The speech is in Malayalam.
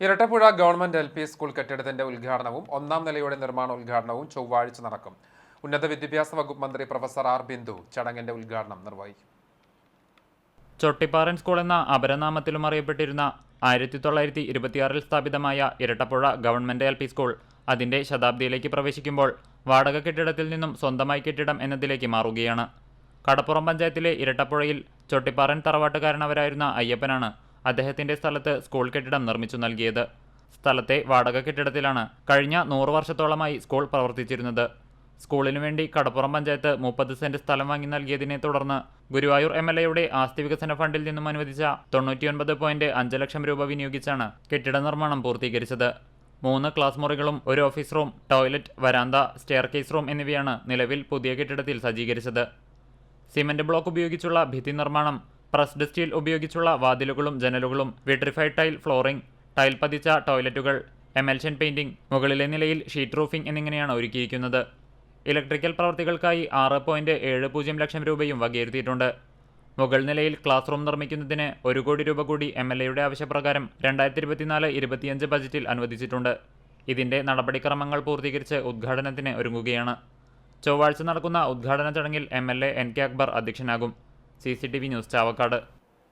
Irattappuzha government L P school കെട്ടിടത്തിന്റെ ഉദ്ഘാടനവും ഒന്നാം നിലയുടെ നിർമ്മാണ ഉദ്ഘാടനവും ചൊവ്വാഴ്ച നടക്കും. ഉന്നത വിദ്യാഭ്യാസ വകുപ്പ് മന്ത്രി പ്രൊഫസർ ആർ ബിന്ദു ചടങ്ങിന്റെ ഉദ്ഘാടനം നിർവഹിക്കും. ചൊട്ടിപ്പാറൻ സ്കൂൾ എന്ന അപരനാമത്തിലും അറിയപ്പെട്ടിരുന്ന ആയിരത്തി തൊള്ളായിരത്തി ഇരുപത്തിയാറിൽ സ്ഥാപിതമായ Irattappuzha government L P school അതിന്റെ ശതാബ്ദിയിലേക്ക് പ്രവേശിക്കുമ്പോൾ വാടക കെട്ടിടത്തിൽ നിന്നും സ്വന്തമായി കെട്ടിടം എന്നതിലേക്ക് മാറുകയാണ്. കടപ്പുറം പഞ്ചായത്തിലെ ഇരട്ടപ്പുഴയിൽ ചൊട്ടിപ്പാറൻ തറവാട്ടുകാരനവരായിരുന്ന അയ്യപ്പനാണ് അദ്ദേഹത്തിന്റെ സ്ഥലത്ത് സ്കൂൾ കെട്ടിടം നിർമ്മിച്ചു നൽകിയത്. സ്ഥലത്തെ വാടക കെട്ടിടത്തിലാണ് കഴിഞ്ഞ നൂറ് വർഷത്തോളമായി സ്കൂൾ പ്രവർത്തിച്ചിരുന്നത്. സ്കൂളിനു വേണ്ടി കടപ്പുറം പഞ്ചായത്ത് മുപ്പത് സെന്റ് സ്ഥലം വാങ്ങി നൽകിയതിനെ തുടർന്ന് ഗുരുവായൂർ എം എൽ എയുടെ ആസ്തി വികസന ഫണ്ടിൽ നിന്നും അനുവദിച്ച തൊണ്ണൂറ്റിയൊൻപത് പോയിന്റ് അഞ്ച് ലക്ഷം രൂപ വിനിയോഗിച്ചാണ് കെട്ടിട നിർമ്മാണം പൂർത്തീകരിച്ചത്. മൂന്ന് ക്ലാസ് മുറികളും ഒരു ഓഫീസ് റൂം ടോയ്ലറ്റ് വരാന്ത സ്റ്റെയർ കേസ് റൂം എന്നിവയാണ് നിലവിൽ പുതിയ കെട്ടിടത്തിൽ സജ്ജീകരിച്ചത്. സിമന്റ് ബ്ലോക്ക് ഉപയോഗിച്ചുള്ള ഭിത്തി നിർമ്മാണം പ്രസ്ഡ് സ്റ്റീൽ ഉപയോഗിച്ചുള്ള വാതിലുകളും ജനലുകളും വിട്രിഫൈഡ് ടൈൽ ഫ്ലോറിംഗ് ടൈൽ പതിച്ച ടോയ്ലറ്റുകൾ എമൽഷൻ പെയിന്റിംഗ് മുകളിലെ നിലയിൽ ഷീറ്റ് റൂഫിംഗ് എന്നിങ്ങനെയാണ് ഒരുക്കിയിരിക്കുന്നത്. ഇലക്ട്രിക്കൽ പ്രവർത്തികൾക്കായി ആറ് പോയിന്റ് ഏഴ് പൂജ്യം ലക്ഷം രൂപയും വകയിരുത്തിയിട്ടുണ്ട്. മുകൾ നിലയിൽ ക്ലാസ് റൂം നിർമ്മിക്കുന്നതിന് ഒരു കോടി രൂപ കൂടി എം എൽ എയുടെ ആവശ്യപ്രകാരം രണ്ടായിരത്തി ഇരുപത്തിനാല് ഇരുപത്തിയഞ്ച് ബജറ്റിൽ അനുവദിച്ചിട്ടുണ്ട്. ഇതിന്റെ നടപടിക്രമങ്ങൾ പൂർത്തീകരിച്ച് ഉദ്ഘാടനത്തിന് ഒരുങ്ങുകയാണ്. ചൊവ്വാഴ്ച നടക്കുന്ന ഉദ്ഘാടന ചടങ്ങിൽ M L A N K Akbar അധ്യക്ഷനാകും. C C T V news Chavakkad.